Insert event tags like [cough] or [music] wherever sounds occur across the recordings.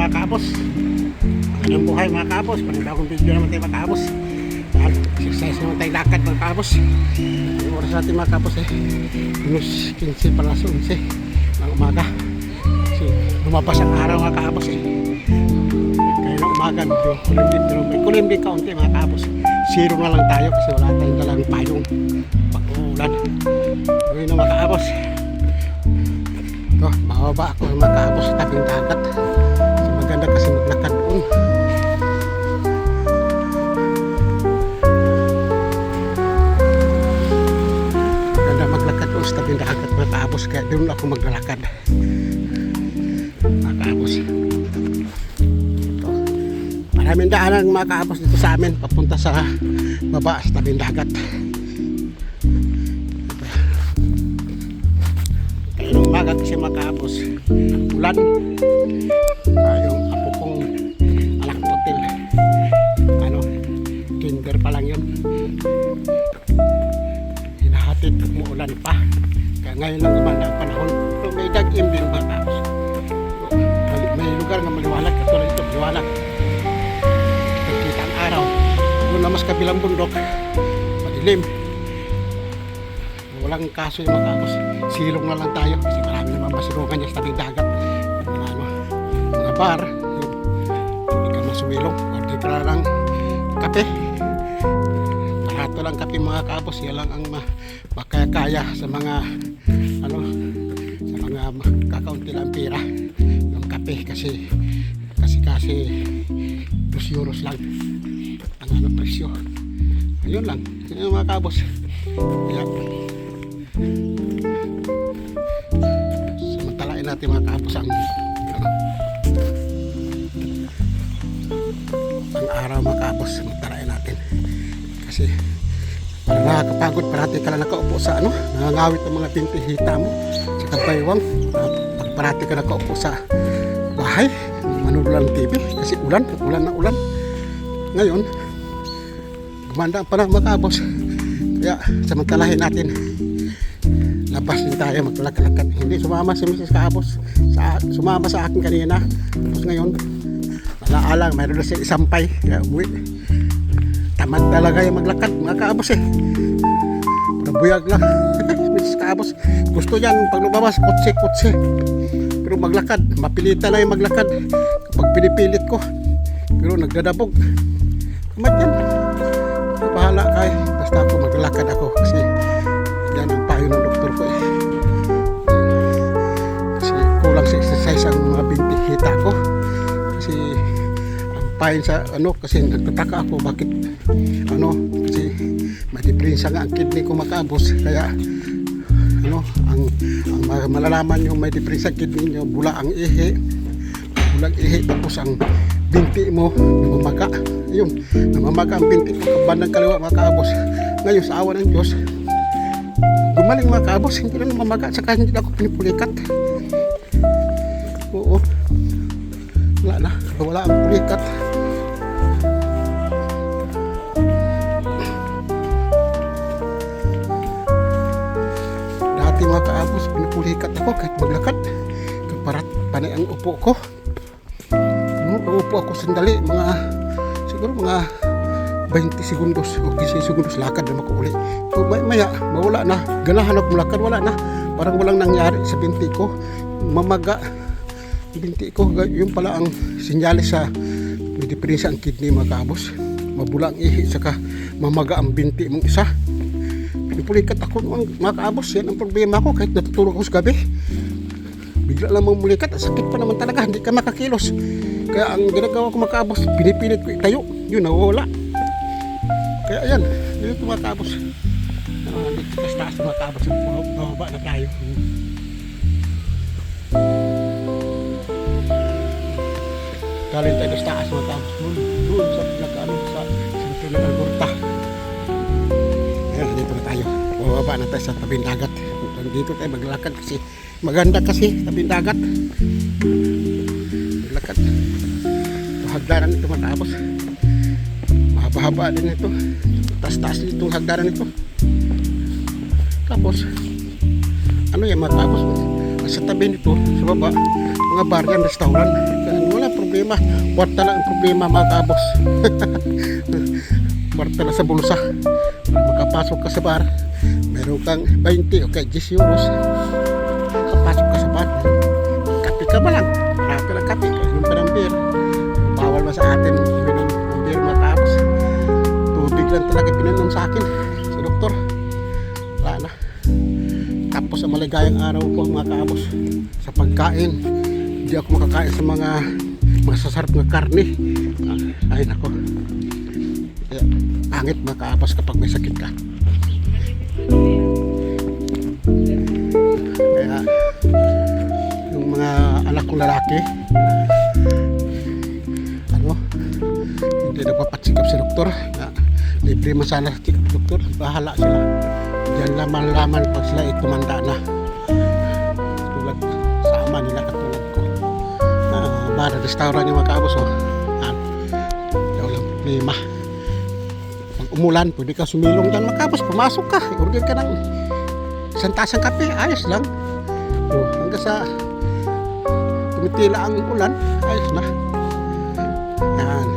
mga kaapos. Anong buhay mga kaapos? Panibagong video naman tayo mga kaapos. Exercise naman tayo lakad mga kaapos. Yung oras natin mga kaapos eh. Minus 15 pala sa 11 ng umaga. Kasi lumabas ang araw mga kaapos eh. Kaya ng umaga medyo kulimlim pero may kulimlim kaunti mga kaapos. Zero na lang tayo kasi wala tayong dalang payong pag-uulan. Ngayon na mga kaapos. Ito, bababa ako ng mga kaapos tabing dagat. Maganda kasi maglakad doon. Maganda maglakad doon sa tabing dagat mga kaapos. Kaya doon ako maglalakad. Mga kaapos. Ito. Maraming daanan mga kaapos dito sa amin. Papunta sa baba sa tabing dagat. Umaga kasi makapos, ulan. Ah, yung apo kong alak hotel. Ano, kinder pa lang yun. Hinahatid, umuulan pa. Kaya ngayon lang naman ang panahon. Pero may dag-im din makapos. May, may lugar na maliwanag, katulad ito, maliwanag. Nakikita ang araw. Doon na mas kabilang bundok, madilim walang kaso yung makapos silong na lang tayo kasi marami naman basurungan niya sa tabing dagat mga ano mga bar masumilong order ka lang kape. Barato lang kape mga kapos yan lang ang ma- makaya-kaya sa mga ano sa mga kakaunti lang pira yung kape kasi kasi kasi 2 euros lang ang ano presyo. Ayun lang yun mga kabos. Kaya samantalain natin mga kapos ang ano, araw mga kapos samantalain natin. Kasi parang nakakapagod parati ka lang nakaupo sa ano nangangawit ang mga tintihita mo sa kabaywang. At pag parati ka nakaupo sa bahay manood lang ng TV kasi ulan ulan na ulan. Ngayon gumanda pa ng mga kapos kaya samantalahin natin labas din tayo maglalakad hindi sumama si Mrs. Kaabos sa, sumama sa akin kanina. Tapos ngayon alaalang mayroon na siya kaya umuwi tamad talaga yung maglakad mga kaabos eh. Pura buyag lang. [laughs] Mrs. Kaabos gusto yan pag lumabas kutsi kutsi. Pero maglakad mapilitan na yung maglakad. Kapag pinipilit ko pero nagdadabog. Tamad yan. Bahala kay basta ako maglalakad ako kasi yan ang payo ng doktor ko eh. Kasi kulang sa exercise ang mga binti hita ko. Kasi payo sa ano kasi nagtataka ako bakit ano kasi may diferensya nga ang kidney ko makaabos kaya ano ang, ang ma- malalaman yung may ang kidney nyo bula ang ihi bula ang ihi tapos ang binti mo namamaga yun namamaga ang binti ko kabandang kaliwa mga kaabos ngayon sa awa ng Diyos gumaling mga kaabos hindi lang namamaga saka hindi na ako pinipulikat. Oo. Wala na wala ang pulikat kaabos pinipulikat ako kahit maglakad. Kaparat panay ang upo ko. Upo ako sandali mga siguro mga 20 segundos o 15 segundos lakad na ako uli so may, maya mawala na. Ganahan ako lakad wala na. Parang walang nangyari sa binti ko. Mamaga binti ko. Yung pala ang sinyalis sa may ang kidney mga kaabos. Mabula ihi saka mamaga ang binti mong isa pinupulikat ako noon mga kaabos yan ang problema ko kahit natutulog ako sa gabi. Bigla lang mamulikat ang sakit pa naman talaga hindi ka makakilos. Kaya ang ginagawa ko mga kaabos pinipilit ko itayo yun nawawala. Kaya yan yun ito mga kaabos uh, sa taas mga kaabos bababa na tayo. Galing tayo sa taas mga kaabos doon doon sa nagkaano sa sentro Bababa na tayo sa tabing dagat. Dito tayo maglalakad kasi maganda kasi tabing dagat. Maglakad. Ito hagdanan ito matapos. Mahaba-haba din ito. Taas-taas itong hagdanan ito. Tapos, ano yan matapos? Sa tabi nito, sa baba, mga bar yan, restaurant. Wala problema. Kwarta lang ang problema mga kabos. [laughs] Kwarta na sa bulsa. Makapasok ka sa bar, kang 20 o kaya 10 euros. Kapasok ka sa bar, kape ka ba lang? Marami lang kape, kainom ka ng beer. Bawal ba sa atin uminom ng beer mga kabos? Tubig lang talaga pinanom sa akin. Sa doktor. Wala na. Tapos ang maligayang araw ko mga kaabos sa pagkain. Hindi ako makakain sa mga masasarap na karne. Ah, ay nako. Kaya pangit mga kaabos kapag may sakit ka. Anak kong lalaki ano hindi nagpapatsikap sa doktor na libre man sana sa check-up doktor bahala sila Diyan laman laman pag sila ay tumanda na. Tulad sa ama nila katulad ko. Uh, bar, restaurant yung mga kaabos. Oh. Yan. Problema. Pag umulan, pwede ka sumilong dyan mga kaabos. Pumasok ka. Order ka ng isang tasang kape. Ayos lang. Oh, hanggang sa tumitila ang ulan. Ayos na. Yan.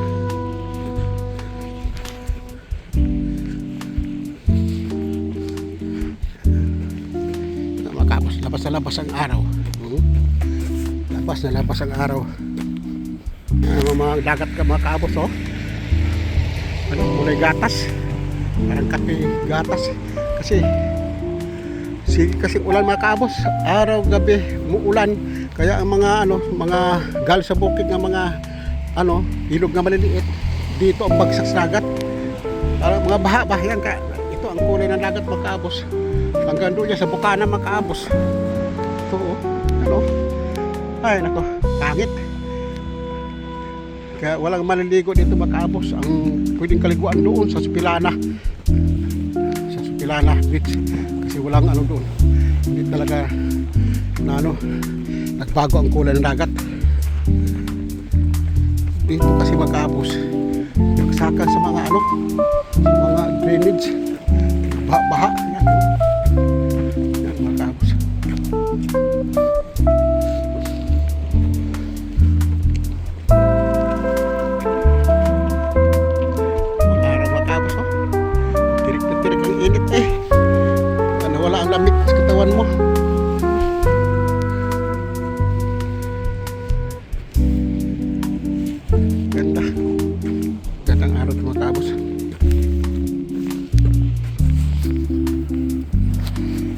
makapos labas na labas ang araw Hmm? labas na labas ang araw ano mga dagat ka mga kaabos oh ano mulay gatas parang kape gatas kasi sige kasi ulan mga kaabos araw gabi umuulan kaya ang mga ano mga gal sa bukid ng mga ano ilog na maliliit dito ang bagsak sa dagat. Parang mga baha bahayan ka. Ito ang kulay ng dagat mga kaabos. Hanggang doon sa bukana mga kaabos. Ito oh. Ano? Ay nako pangit. Kaya walang maliligo dito mga kaabos. Ang pwedeng kaliguan doon sa Supilana sa Supilana beach. Kasi walang ano doon. Hindi talaga na ano nagbago ang kulay ng dagat. Dito kasi mga kaabos nagsakan sa mga ano sa mga drainage baha, baha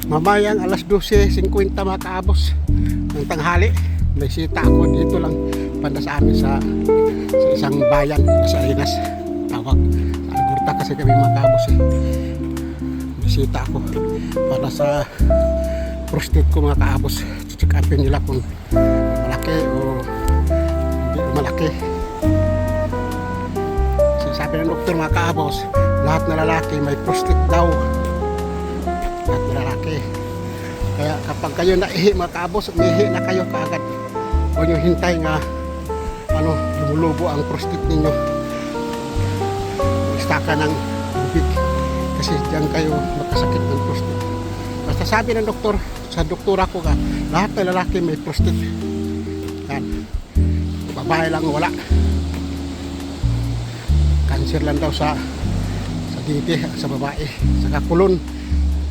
Mamayang alas 12.50 mga kaabos ng tanghali. May sita ako dito lang banda sa amin sa, sa isang bayan sa Alinas. Tawag. Sa Algorta kasi kami mga kaabos eh. May sita ako para sa prostate ko mga kaabos. Check upin nila kung malaki o hindi malaki. Sinasabi ng doktor mga kaabos, lahat na lalaki may prostate daw Kaya kapag kayo naihi mga kaabos, umihi na kayo kaagad. Huwag nyo hintay nga ano, lumulubo ang prostate ninyo. Istaka ng bubig. Kasi diyan kayo makasakit ng prostate. Basta sabi ng doktor, sa doktora ko ka, lahat ng lalaki may prostate. Yan. Babae lang wala. Cancer lang daw sa sa diti, sa babae, sa kakulon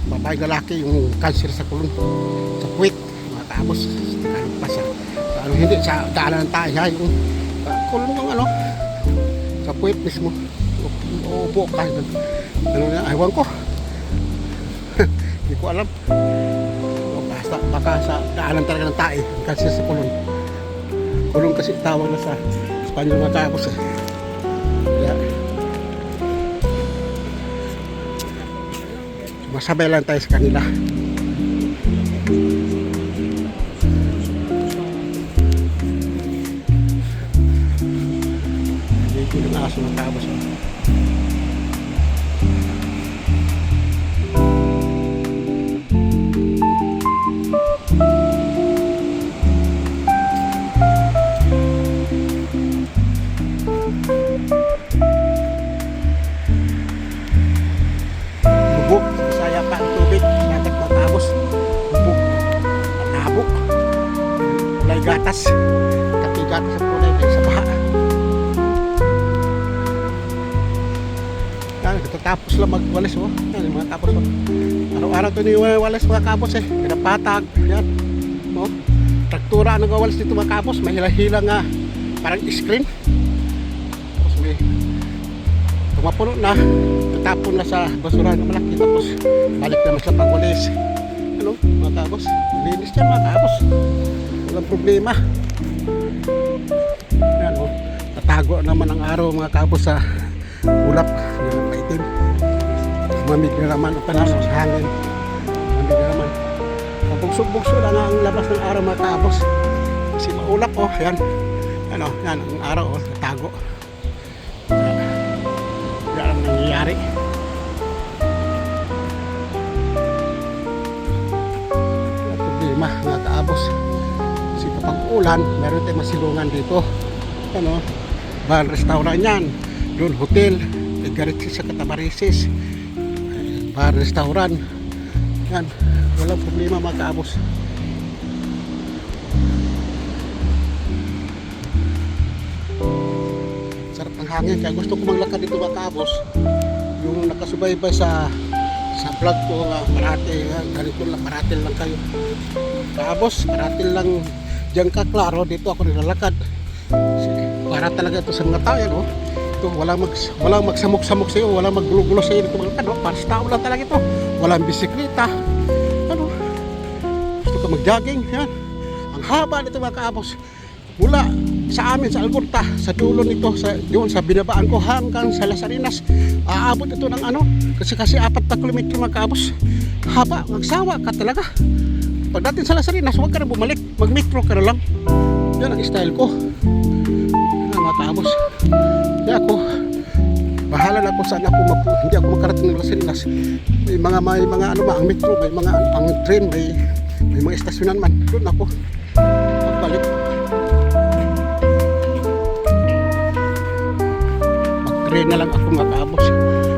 babae lalaki yung cancer sa kulon sa puwit. Mga kaabos ano pa sa, sa ano hindi sa daanan ng tayo yung uh, kulon yung ano sa puwit mismo. Uupo ka ano na aywan ko. [laughs] Hindi ko alam. O, basta baka sa daanan talaga ng tayo cancer sa kulon. Kulon kasi tawag na sa Espanyol mga kaabos eh kaya masabay lang tayo sa kanila walis mga kabos eh. Pinapatag. Yan. Oh. Traktura ang nagawalis dito mga kabos. May hila-hila nga parang screen. Tapos may tumapuno na. Tatapon na sa basura na malaki. Tapos balik naman sa pagwalis. Ano mga kabos? Linis yan mga kabos. Walang problema. Yan oh. Tatago naman ang araw mga kabos sa ulap. Yan ang maitim. Mamig na naman ang panasok sa hangin. Mamig na ang labas ng araw mga kabos. Kasi maulap oh. Yan. Ano, yan ang araw oh. Tatago. Yan ang nangyayari. Ang problema mga kaabos. Kasi kapag ulan, meron tayong masilungan dito. Ano, bar restaurant yan. Doon hotel, may garitsi sa Catamarisis. Ay, Bar restaurant. Yan, walang problema mga kaabos. Sarap ng hangin, kaya gusto ko maglakad dito mga kaabos. Yung nakasubaybay sa sa vlog ko nga parati nga, ganito lang paratil lang kayo. Kaabos paratil lang diyan ka klaro dito ako nilalakad. Para talaga ito sa mga tao yan oh. Ito walang mag walang magsamok-samok sa iyo walang maggulo-gulo sa iyo dito mga ano para sa tao lang talaga ito. Walang bisikleta ka mag-jogging yan ang haba nito mga kaabos mula sa amin sa Algorta sa dulo nito sa doon sa binabaan ko hanggang sa Lasarinas aabot ito ng ano kasi kasi apat na kilometro mga kaabos. Haba magsawa ka talaga. Pagdating sa Lasarinas huwag ka na bumalik. Mag metro ka na lang. Yan ang style ko. Yan mga kaabos. Kaya ako bahala na kung saan ako mag hindi ako makarating ng Lasarinas may mga may mga ano ba ang metro may mga ang train may may mga estasyonan man. Doon ako pagbalik. Mag-train na lang ako mga kaabos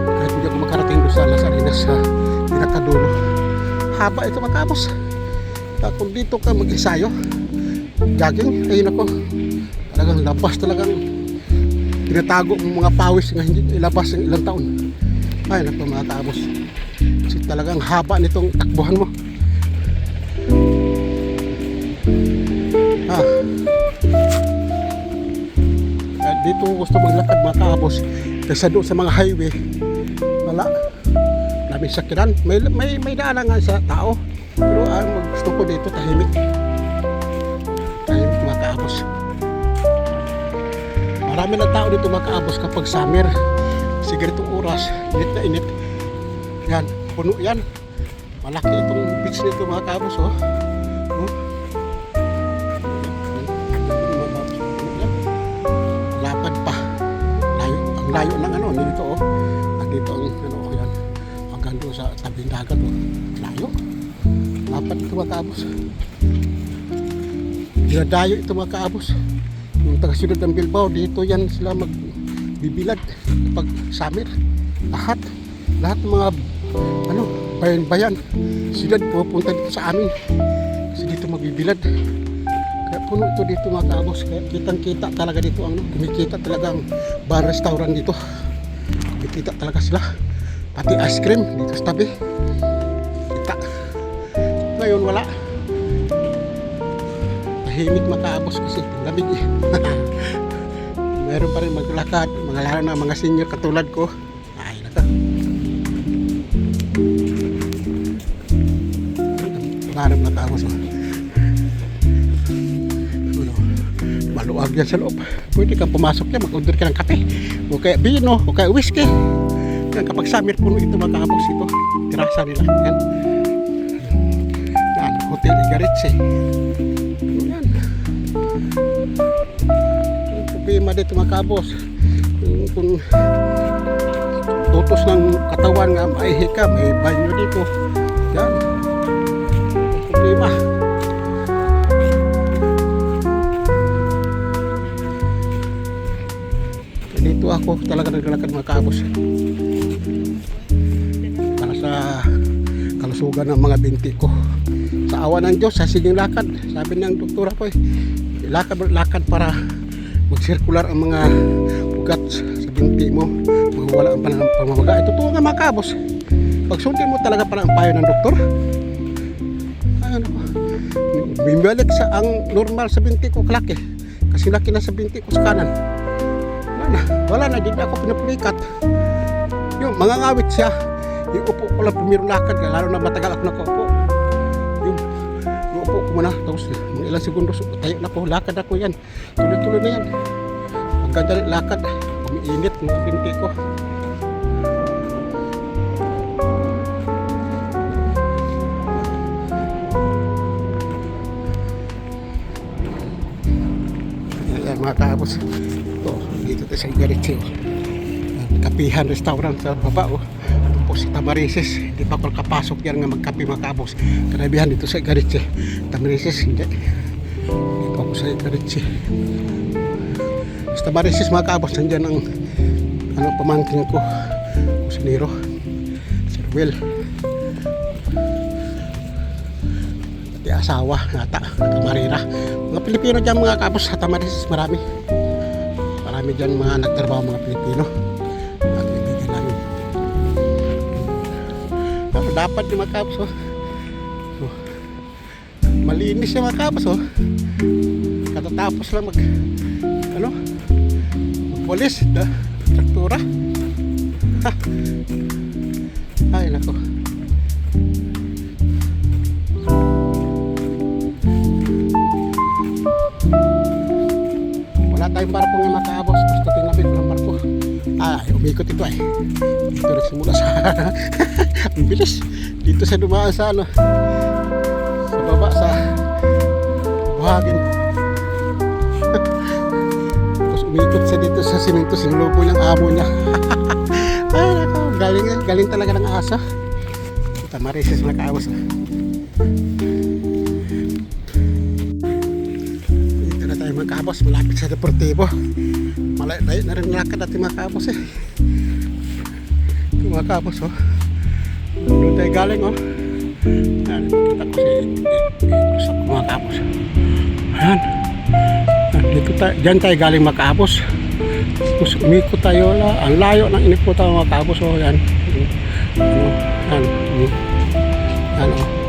kahit hindi ako makarating doon sa Lasarinas sa pinakadulo haba ito mga kaabos Kaya kung dito ka mag-isayo jogging ayun ako talagang labas talagang tinatago mo mga pawis nga hindi ilabas ng ilang taon. Ay naku mga kaabos kasi talagang haba nitong takbuhan mo gusto maglakad mga kaabos kaysa doon sa mga highway. Wala. Daming sakyanan. May, may, may daanan nga sa tao. Pero ang gusto ko dito tahimik. Tahimik mga marami na tao dito mga kapag summer. Kasi ganitong oras init na init. Yan puno yan. Malaki itong beach nito mga kaabos oh. Layo ng ano nito oh. Andito ang ano oh, yan. Hanggang doon sa tabing dagat oh. Layo. Lapad ito mga kaabos. Dinadayo ito mga kaabos. Yung taga siyudad ng Bilbao dito yan sila magbibilad kapag summer. Lahat lahat mga ano bayan-bayan siyudad pupunta dito sa amin. Kasi dito magbibilad kaya puno ito dito mga kaabos. Kaya kitang kita talaga dito ang kumikita talaga ang bar restaurant dito. Kumikita talaga sila. Pati ice cream dito sa tabi. Kita. Ngayon wala. Tahimik makaabos kasi lamig eh. [laughs] Meron pa rin maglakad mga lalo na mga senior katulad ko. Ay naka Marami makaabos oh. Maluwag yan sa loob. Pwede kang pumasok yan mag-order ka ng kape. O kaya vino o kaya whiskey. Yan kapag summer puno ito makaabos ito. Terasa nila. Yan. Yan hotel Igaritse yan. Yung problema dito makaabos yung kung tutos ng katawan nga maihi ka may banyo dito ako talaga naglalakad mga kaabos para sa kalusugan ng mga binti ko sa awa ng Diyos sa siging lakad sabi ng doktora ko eh lakad, lakad para magsirkular ang mga ugat sa binti mo, mawala ang panang pamamaga. Ito totoo nga mga kabos. Pag sundin mo talaga pala ang payo ng doktor, ano, bimalik sa ang normal sa binti ko kalaki. Kasi laki na sa binti ko sa kanan. Na, wala na, di na ako pinapulikat. Yung mga ngawit siya, yung upo ko lang pumirong lakad, lalo na matagal ako nakaupo. Yung, yung upo ko muna, tapos mga ilang segundo, tayo na ko, lakad ako yan. Tuloy-tuloy na yan. Pagkadali lakad, umiinit ng binti ko. Ito, dito sa Igariche. Oh. Kapihan restaurant sa baba. Oh. Ito po si Tamarises. Hindi pa ako kapasok yan nga magkape mga kaabos. Kanabihan dito sa Igariche. Tamarises, hindi. Dito ako sa Igariche. Sa Tamarises mga kaabos, nandyan ang ano, pamangkin ko. Kusinero. Si Ruel. Pati asawa, nata, kamarira. Mga Pilipino dyan mga kapos sa Tamarisis, marami. Marami dyan mga nagtrabaho mga Pilipino. Mga kaibigan namin. Pero dapat yung mga kapos, oh. Malinis yung mga oh. Katatapos lang mag, ano, magwalis, da, traktura. Ha. Ay, nako. Tayong barko ng makaabos. Basta tinapit walang barko. Ah, umikot ito eh. Dito nagsimula sa... [laughs] Ang bilis. Dito sa dumaan sa ano. Sa baba sa... Buhagin. [laughs] Tapos umikot siya dito sa simento. Sinulobo ng amo niya. Ay, [laughs] nako. Galing, galing talaga ng asa. Tamarisis makaabos. Ah. Mga kabos, malapit sa deportibo. Malay na rin lakad natin mga kabos eh. Ito mga kabos oh. Doon tayo galing oh. Yan, makita ko si Ikus ako mga kabos. Ayan. Dito tayo, dyan tayo galing mga kabos. Umikot tayo la. Ang layo ng iniputan mga kabos oh. Yan. Ano, yan. Hmm.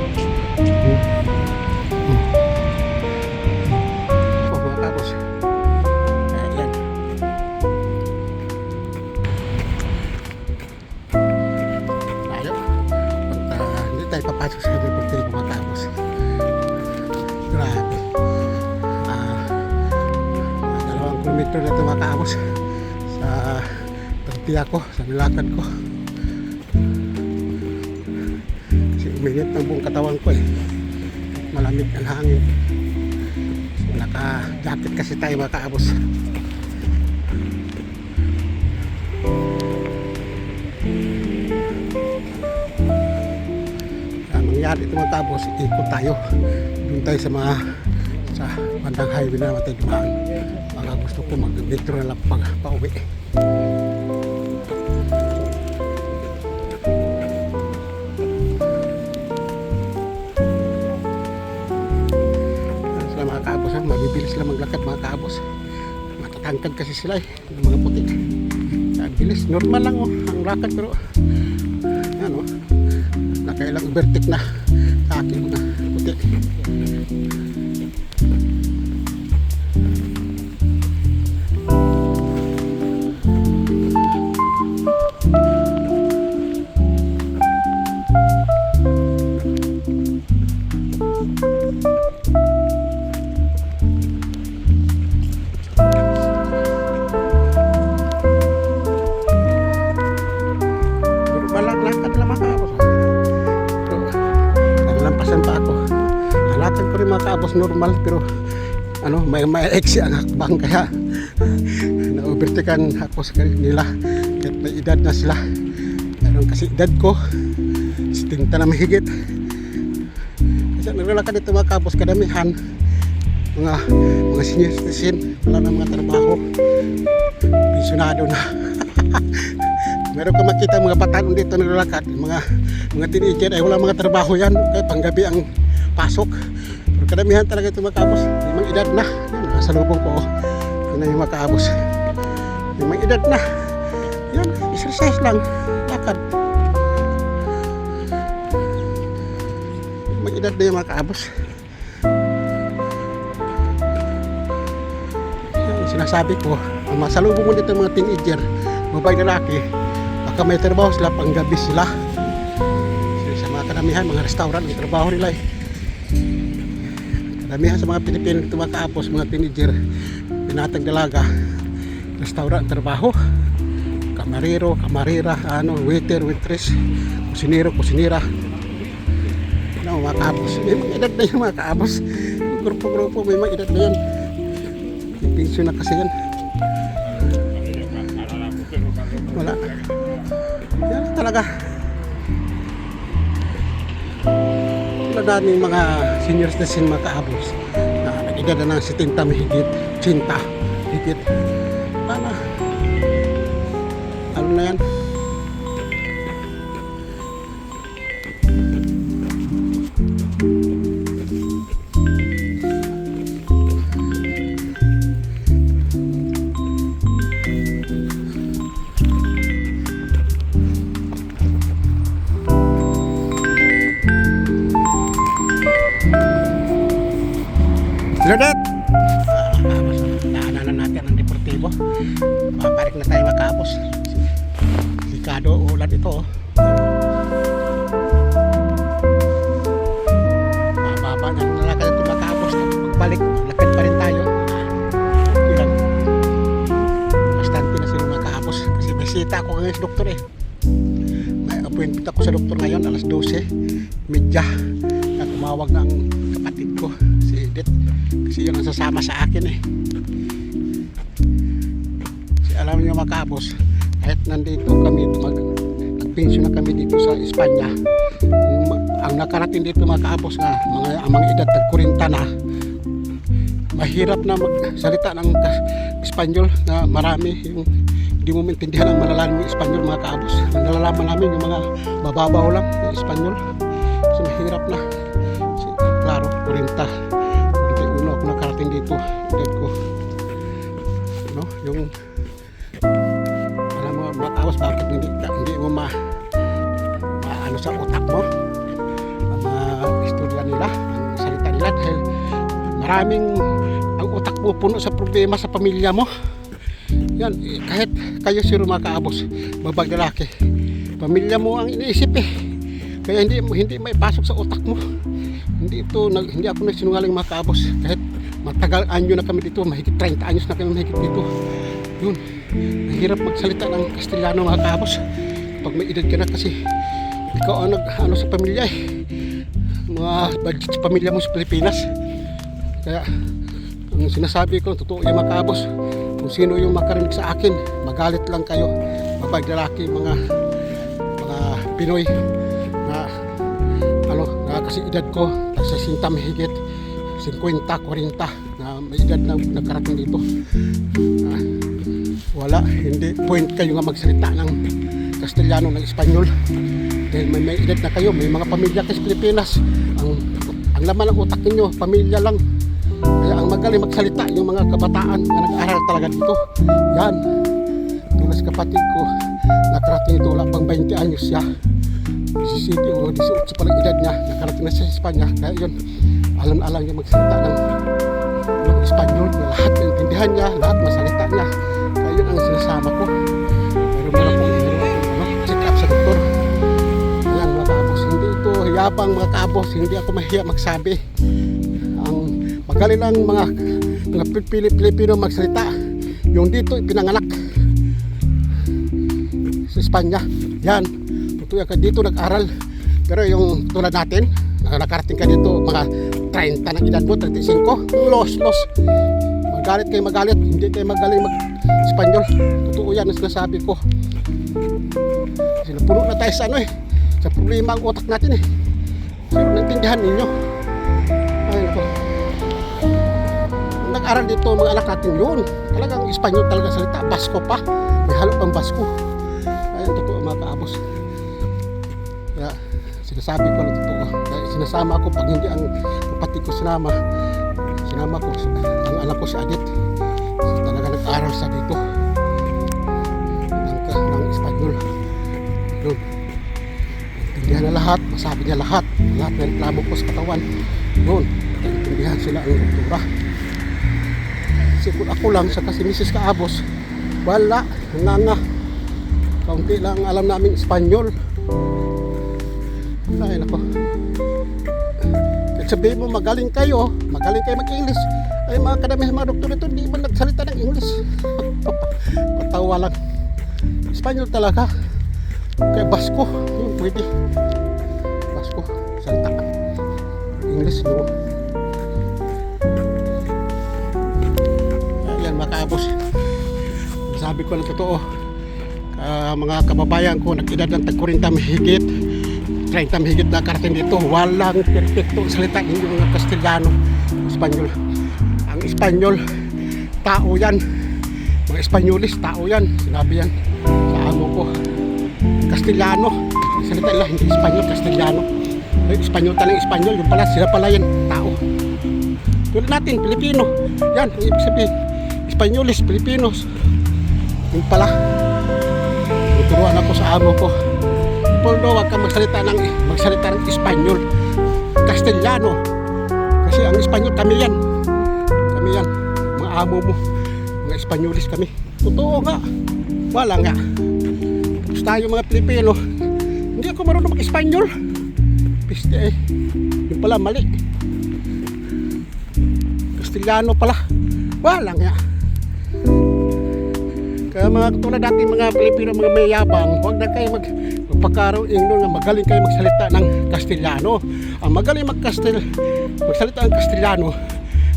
Na mga kabos. Sa tortilla ko, sa nilakad ko. Kasi uminit ng buong katawan ko eh. Malamig ang hangin. Naka-jacket kasi tayo mga kaabos. Ang mangyari ito mga kaabos, ikot tayo. Doon tayo sa mga bandang highway na dumaan. Baka gusto ko mag-metro na lang pag pauwi. Yan sila mga kaabos, mabibilis sila maglakad mga kaabos. Matatangkad kasi sila eh, yung mga puti. Ang bilis, normal lang oh, ang lakad pero ano, nakailang overtake na sa akin na puti. Lakad ko rin mga kaabos normal pero ano, may may eksi ang hakbang kaya [laughs] na-overtaken ako sa kanila. Kahit may edad na sila. Meron kasi edad ko, 70 na mahigit. Kasi naglalakad dito mga kaabos kadamihan. Mga mga senior citizen wala na mga trabaho. Pensionado na. [laughs] Meron ka makita mga batan dito naglalakad. Mga mga teenager ay wala mga trabaho yan. Kaya panggabi ang pasok pero kadamihan talaga ito mga kaabos may mga edad na yan, nasa lubong ko yun na yung mga kaabos may mga edad na Yan, exercise lang. Lakad. Mag-edad na yung mga kaabos. Yan, sinasabi ko, ang masalubong mo dito mga teenager, babae lalaki, baka may trabaho sila, panggabi sila. Kasi sa mga karamihan, mga restaurant, may trabaho nila eh. Karamihan sa mga Pilipino dito mga teenager, pinatang dalaga, restaurant, trabaho. Kamarero, kamarera, ano, waiter, waitress, kusinero, kusinira. Ano, mga kaapos. May mga edad na yung mga kaapos. Grupo-grupo, may mga edad na yan. May pension na kasi yan. Wala. Yan talaga. Tulad namin mga senior citizen mga kaabos na nag-edad na ng 70 mahigit, 80 higit. Para ano na yan? Kabos, kahit nandito kami, mag, nagpensyon na kami dito sa Espanya, ang nakarating dito mga kabos na mga, ang mga edad tag 40 na, mahirap na magsalita ng Espanyol na marami yung hindi mo maintindihan ang malalaman yung Espanyol mga kaabos. Ang nalalaman namin yung mga bababaw lang ng Espanyol. Kasi mahirap na. Kasi, klaro, 40. 41 ako nakarating dito. Edad ko. No? Yung kaabos, bakit hindi, hindi mo ma, ma ano sa utak mo ang mga istorya nila, ang salita nila dahil maraming ang utak mo puno sa problema sa pamilya mo. Yan, eh, kahit kayo si mga kaabos, babag lalaki, pamilya mo ang iniisip eh. Kaya hindi hindi may pasok sa utak mo. Hindi ito nag, hindi ako nagsinungaling mga kaabos kahit matagal anyo na kami dito, mahigit 30 anyos na kami mahigit dito. Yun, mahirap magsalita ng Castellano mga kaabos. Pag may edad ka na kasi ikaw ang nag ano sa pamilya eh. Mga budget sa pamilya mo sa Pilipinas. Kaya ang sinasabi ko, totoo yung mga kaabos. Kung sino yung makarinig sa akin, magalit lang kayo. Mabag lalaki, mga mga Pinoy na ano, na kasi edad ko, sa sinta mahigit, 50, 40 na may edad na nagkarating dito. Ah, wala, hindi point kayo nga magsalita ng Castellano ng Espanyol. Dahil may, may edad na kayo, may mga pamilya kayo sa Pilipinas. Ang, ang laman ng utak ninyo, pamilya lang. Kaya ang magaling magsalita yung mga kabataan na nag-aral talaga dito. Yan. Tulad sa kapatid ko, nakarating ito wala pang 20 anyos siya. 17 o 18 pa lang edad niya, nakarating na siya sa Espanya. Kaya yun, alam-alam niya magsalita ng Espanyol na lahat naintindihan niya, lahat masalita niya. Kaya yun ang sinasama ko. Meron akong meron akong ano, check up sa doktor. Ayan mga kabos, hindi ito hiyabang mga kabos, hindi ako mahiya magsabi ang magaling ang mga mga Pili- Pilipino magsalita yung dito pinanganak sa Espanya yan totoo yan ka dito nag-aral pero yung tulad natin na nakarating ka dito mga 30 ng edad mo 35 los los magalit kayo magalit hindi kayo magaling mag Espanyol totoo yan ang sinasabi ko sila puno na tayo sa ano eh sa problema ang utak natin eh pero naintindihan ninyo ay nako nag-aral dito mga anak natin yun. Talagang Espanyol talaga salita. Basko pa. May halo pang Basko. Ayun, totoo mga kaabos. Kaya sinasabi ko na totoo. Kaya sinasama ko pag hindi ang kapatid ko sinama. Sinama ko ang anak ko si Adit talaga nag-aral sa dito ng, ng Espanyol. Doon intindihan na lahat masabi niya lahat. Lahat ng reklamo ko sa katawan. Doon intindihan sila ang kultura kasi kung ako lang sa kasi Mrs. Kaabos wala. Nga nga. Kaunti lang alam namin Espanyol. Kahit sabihin mo magaling kayo, magaling kayo mag-English. Ay mga kadamihan mga doktor ito, hindi man nagsalita ng English. [laughs] Patawa lang. Espanyol talaga. Kaya Basko, yun pwede. Basko, salita. English, no. Ayan, mga kaabos. Sabi ko na totoo. Ah, mga kababayan ko, nag-edad ng tag-40 mahigit. 30 mahigit na karating dito. Walang perfecto salita hindi mga Castellano. Espanyol. Ang Espanyol, tao yan. Mga Espanyolis, tao yan. Sinabi yan sa amo ko. Castellano. Salita nila, hindi Espanyol, Castellano. Ay, Espanyol talagang Espanyol. Yung pala, sila pala yan, tao. Tulad natin, Pilipino. Yan, ang ibig sabihin. Espanyolis, Pilipinos. Yung pala. Turuan ako sa amo ko. Polo, wag ka magsalita ng, magsalita ng Espanyol. Castellano. Kasi ang Espanyol, kami yan. Kami yan. Mga amo mo. Mga Espanyolis kami. Totoo nga. Wala nga. Tapos tayo mga Pilipino, hindi ako marunong mag-Espanyol. Piste eh. Yung pala mali. Castellano pala. Wala nga. Kaya mga katulad natin mga Pilipino, mga mayabang, huwag na kayo mag magpakaroon ng nga magaling kayo magsalita ng Castellano. Ang magaling magkastel magsalita ng Castellano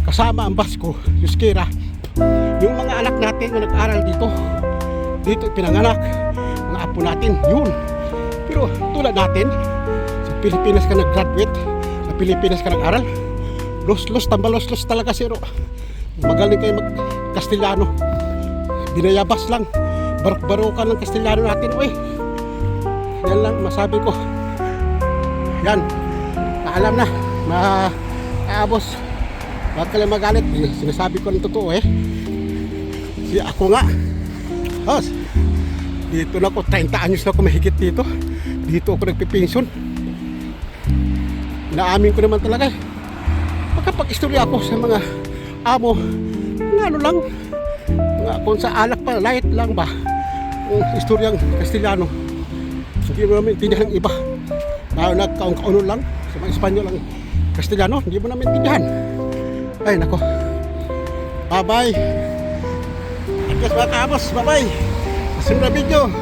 kasama ang Basko, Yuskira. Yung mga anak natin na nag-aral dito, dito pinanganak, mga apo natin, yun. Pero tulad natin, sa Pilipinas ka nag-graduate, sa Pilipinas ka nag-aral, los-los, tambalos-los talaga zero. Magaling kayo mag-Castellano binayabas lang barok-barokan ng Castellano natin uy yan lang masabi ko. Yan. Paalam na na abos wag ka lang magalit. Sinasabi ko ng totoo eh. Si ako nga. Os dito na ako. 30 anyos na ako mahigit dito. Dito ako nagpipinsyon inaamin ko naman talaga eh. Makapag-istorya ako sa mga amo. Ng ano lang. Nga kung sa alak pa, light lang ba? Ang istoryang Castellano hindi mo namin intindihan ang iba. Na kauno lang. Sa mga Espanyol ang Castellano hindi mo namin intindihan ay nako. Bye bye Adios mga kaamos bye bye sa video